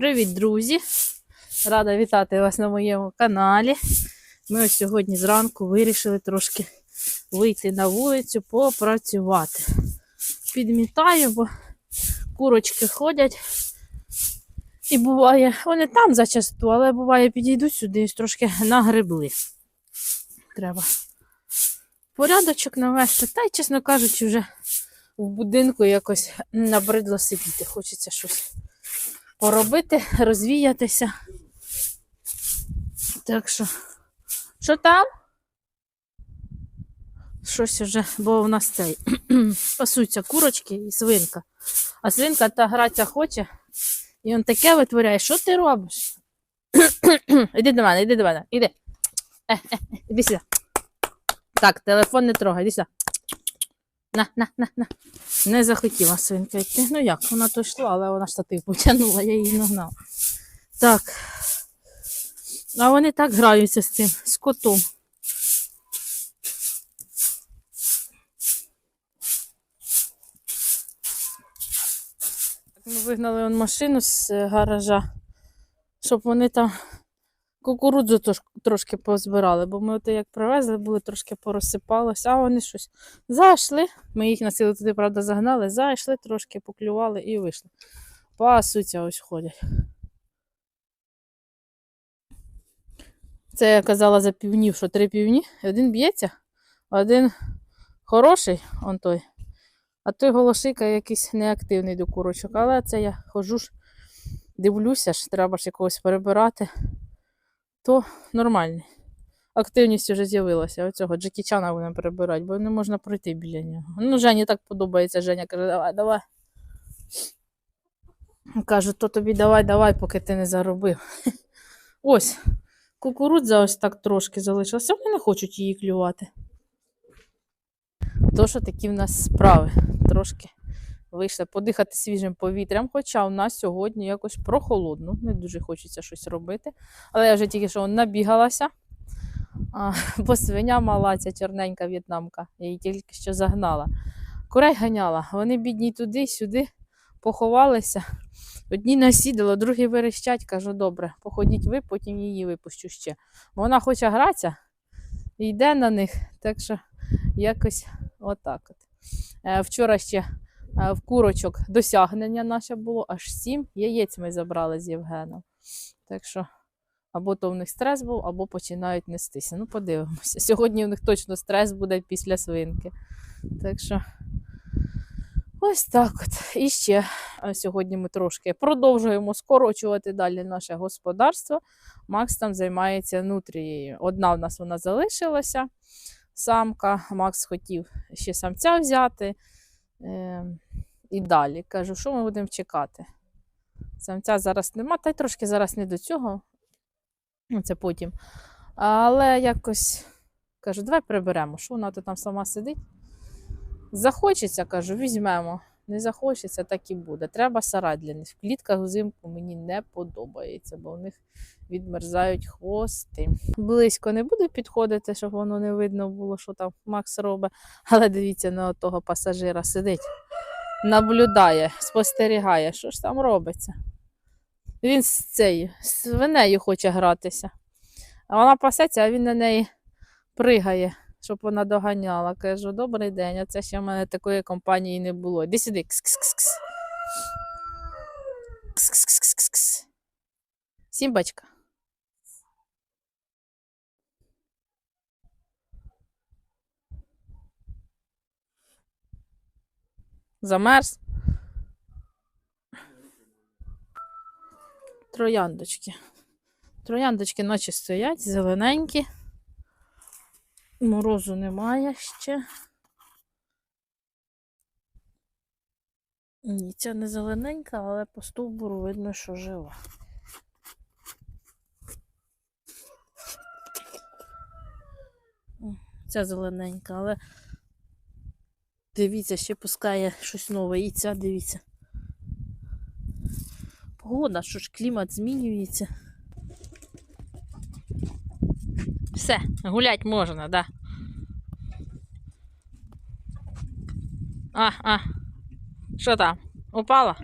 Привіт, друзі! Рада вітати вас на моєму каналі. Ми ось сьогодні зранку вирішили трошки вийти на вулицю попрацювати. Підмітаю, бо курочки ходять. І буває, вони там зачасту, але буває, підійдуть сюди і трошки нагребли. Треба порядочок навести. Та й, чесно кажучи, вже в будинку якось набридло сидіти. Хочеться щось поробити, розвіятися. Так що, що там? Щось уже, бо в нас цей пасуться курочки і свинка. А свинка та гратися хоче, і він таке витворяє. Що ти робиш? іди до мене, іди до мене, іди. Е, е, е, іди сюди. Так, телефон не трогай, іди сюди. На, на, на, на. Не захотіла свинка йти. Ну як, вона то йшла, але вона штатив потягнула, я її нагнала. Так. А вони так граються з цим, з котом. Ми вигнали машину з е, гаража, щоб вони там кукурудзу тож- трошки позбирали, бо ми от як привезли, були трошки порозсипалося, а вони щось зайшли. Ми їх на силу туди, правда, загнали, зайшли, трошки поклювали і вийшли. Пасуться ось ходять. Це я казала за півнів, що три півні. Один б'ється, один хороший, он той. А той голошика якийсь неактивний до курочок. Але це я хожу ж, дивлюся ж, треба ж якогось перебирати, то нормальний. Активність вже з'явилася. Оцього Джекі Чана будемо перебирати, бо не можна пройти біля нього. Ну, Жені так подобається. Женя каже, давай, давай. Кажу, то тобі давай, давай, поки ти не заробив. Ось, кукурудза ось так трошки залишилася. Вони не хочуть її клювати. То, що такі в нас справи. Трошки вийшли подихати свіжим повітрям, хоча у нас сьогодні якось прохолодно, не дуже хочеться щось робити. Але я вже тільки що набігалася, а, бо свиня мала, ця чорненька в'єтнамка, я її тільки що загнала. Курей ганяла, вони бідні туди, сюди поховалися. Одні насідало, другі верещать, кажу, добре, походіть ви, потім її випущу ще. Вона хоче гратися йде на них. Так що якось отак от. Е, вчора ще в курочок досягнення наше було, аж сім яєць ми забрали з Євгеном. Так що або то в них стрес був, або починають нестися. Ну, подивимося. Сьогодні в них точно стрес буде після свинки. Так що ось так от. І ще е, сьогодні ми трошки продовжуємо скорочувати далі наше господарство. Макс там займається нутрією. Одна в нас вона залишилася самка. Макс хотів ще самця взяти. Е, і далі. Кажу, що ми будемо чекати? Самця зараз нема, та й трошки зараз не до цього. Ну, Це потім. Але якось кажу, давай приберемо, що вона то там сама сидить. Захочеться, кажу, візьмемо. Не захочеться, так і буде. Треба сарай для них. В клітках взимку мені не подобається, бо в них відмерзають хвости. Близько не буду підходити, щоб воно не видно було, що там Макс робить. Але дивіться, на того пасажира сидить, наблюдає, спостерігає, що ж там робиться. Він з цією свинею хоче гратися. А вона пасеться, а він на неї пригає, щоб вона доганяла. Кажу, добрий день, а це ще в мене такої компанії не було. Іди сюди. Кс-кс-кс-кс. Кс-кс-кс-кс-кс. Сімбачка. Замерз. Трояндочки. Трояндочки ночі стоять, зелененькі. Морозу немає ще. Ні, ця не зелененька, але по стовбуру видно, що жива. Ця зелененька, але дивіться, ще пускає щось нове. І ця дивіться. Погода, що ж клімат змінюється. Все, гулять можна, да. А, а. Що там? Упала?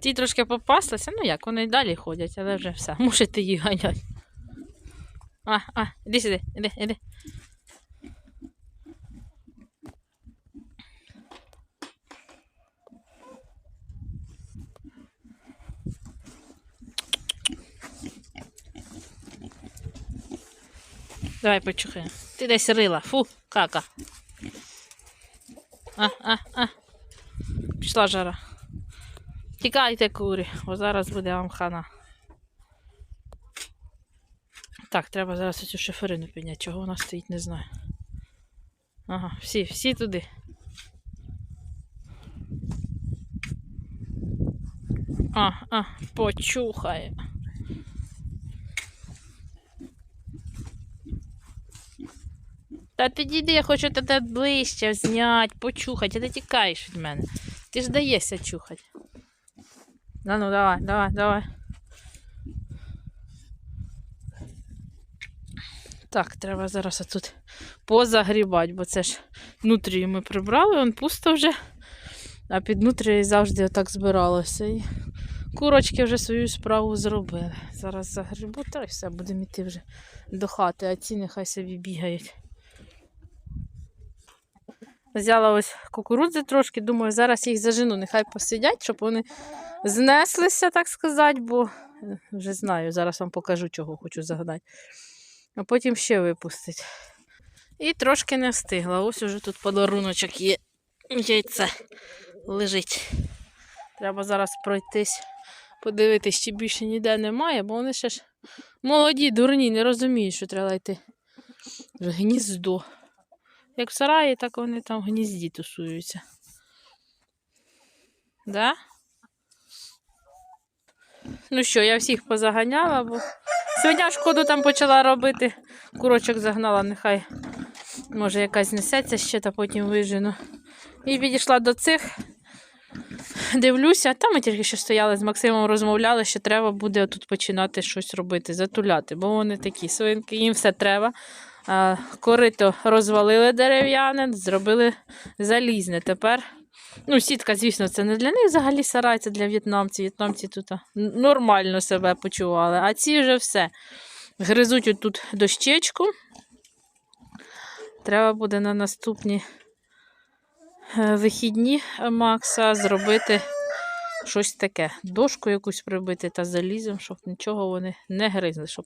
Ті трошки попаслися, ну як, вони далі ходять, але вже все. Мусите їх ганять. А, а, іди сюди, іди, іди. Давай почухаємо. Ти десь рила. Фу, кака. А, а, а. Пішла жара. Тікайте, курі, бо зараз буде вам хана. Так, треба зараз цю шиферину підняти. Чого вона стоїть, не знаю. Ага, всі, всі туди. А, а, почухає. Та підійди, я хочу тебе ближче зняти, почухати, а ти тікаєш від мене. Ти ж даєшся чухати. Ну, ну, давай, давай, давай. Так, треба зараз тут позагрібати, бо це ж нутрію ми прибрали, он пусто вже, а під нутрією завжди отак збиралося. І курочки вже свою справу зробили. Зараз загрібу, та й все, будемо йти вже до хати, а ці нехай собі бігають. Взяла ось кукурудзи трошки, думаю, зараз їх зажену, нехай посидять, щоб вони знеслися, так сказати, бо е, вже знаю, зараз вам покажу, чого хочу загадати. А потім ще випустить. І трошки не встигла. Ось уже тут подаруночок є. Яйце лежить. Треба зараз пройтись, подивитись, чи більше ніде немає, бо вони ще ж молоді, дурні, не розуміють, що треба йти гніздо. Як в сараї, так вони там в гнізді тусуються. Да? Ну що, я всіх позаганяла, бо сьогодні шкоду там почала робити. Курочок загнала, нехай може якась несеться ще, та потім вижену. І підійшла до цих. Дивлюся, там ми тільки що стояли з Максимом, розмовляли, що треба буде тут починати щось робити, затуляти, бо вони такі свинки, їм все треба. Корито розвалили дерев'яне, зробили залізне. Тепер, ну, сітка, звісно, це не для них взагалі сарай, це для в'єтнамців. В'єтнамці тут нормально себе почували, а ці вже все. Гризуть отут дощечку. Треба буде на наступні е, вихідні Макса зробити щось таке. Дошку якусь прибити та залізом, щоб нічого вони не гризли, щоб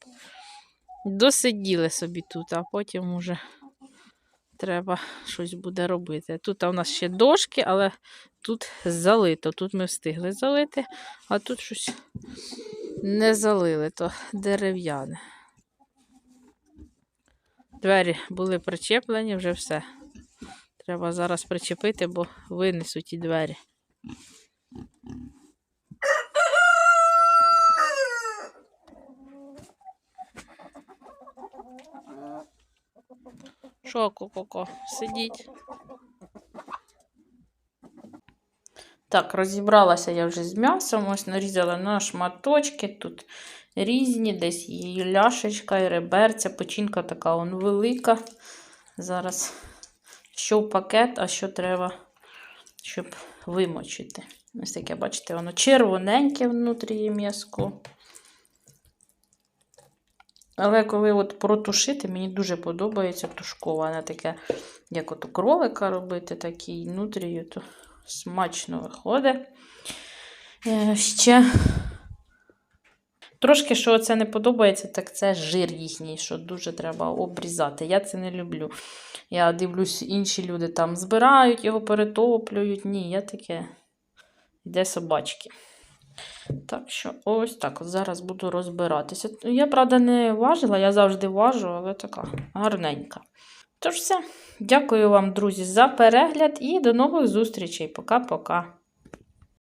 досиділи собі тут, а потім уже треба щось буде робити. Тут у нас ще дошки, але тут залито. Тут ми встигли залити, а тут щось не залили, то дерев'яне. Двері були причеплені, вже все. Треба зараз причепити, бо винесуть і двері. Що, ко-ко-ко, сидіть. Так, розібралася я вже з м'ясом, ось нарізала на шматочки. Тут різні, десь і ляшечка, і реберця, печінка така он велика. Зараз що в пакет, а що треба, щоб вимочити. Ось таке, бачите, воно червоненьке внутрі м'язко. Але коли от протушити, мені дуже подобається тушковане таке, як от кролика робити, такий внутрію, то смачно виходить. Е, Ще трошки, що це не подобається, так це жир їхній, що дуже треба обрізати. Я це не люблю. Я дивлюсь, інші люди там збирають його, перетоплюють. Ні, я таке йде собачки. Так що ось так. Зараз буду розбиратися. Я, правда, не важила, я завжди важу, але така гарненька. Тож все. Дякую вам, друзі, за перегляд і до нових зустрічей. Пока-пока.